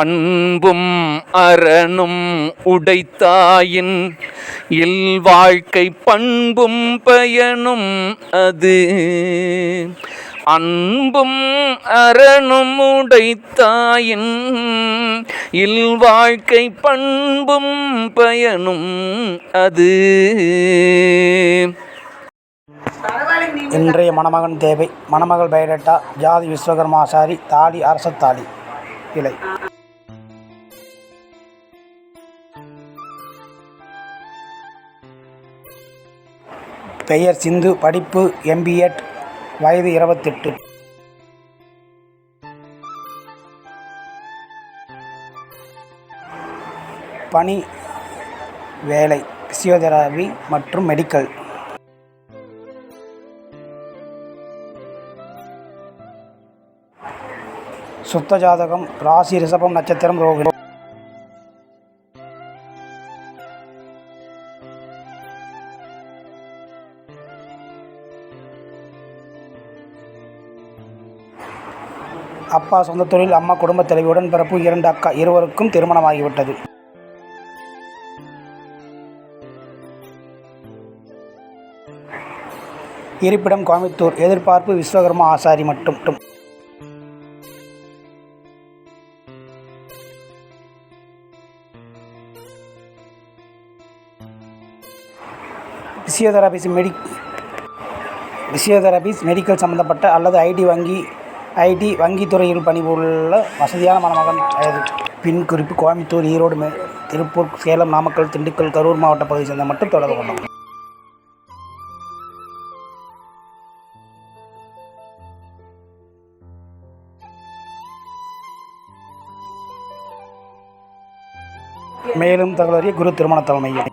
அன்பும் அரணும் உடைத்தாயின் இல் வாழ்க்கை பண்பும் பயனும் அது. அன்பும் அரணும் உடைத்தாயின் இல்வாழ்க்கை பண்பும் பயனும் அது. இன்றைய மணமகன் தேவை. மணமகள் பெயரட்டா ஜாதி விஸ்வகர்மாசாரி தாலி அரசத்தாலி இலை. பெயர் சிந்து படிப்பு எம்பிஎட் வயது இருபத்தெட்டு. பணி வேலை பிசியோதெராபி மற்றும் மெடிக்கல். சுத்த ஜாதகம் ராசி ரிஷபம் நட்சத்திரம் ரோகிணி. அப்பா சொந்த தொழில் அம்மா குடும்பத் தலைவி உடன்பிறப்பு இரண்டு அக்கா இருவருக்கும் திருமணமாகிவிட்டது இருப்பிடம் கோயம்புத்தூர் எதிர்பார்ப்பு விஸ்வகர்மா ஆசாரி மட்டும் மட்டும். பிசியோதெரபிஸ் மெடி பிசியோதெரபிஸ் மெடிக்கல் சம்பந்தப்பட்ட அல்லது ஐடி வங்கி ஐடி வங்கித்துறையில் பணிபுரியுள்ள வசதியான மணமகன் வயது பின் குறிப்பு கோயம்புத்தூர் ஈரோடு மே திருப்பூர் சேலம் நாமக்கல் திண்டுக்கல் கரூர் மாவட்ட பகுதியை சேர்ந்த மட்டும் தொடர்பு கொள்ளவும். மேலும் தகவல் அறிய குரு திருமண தலைமையில்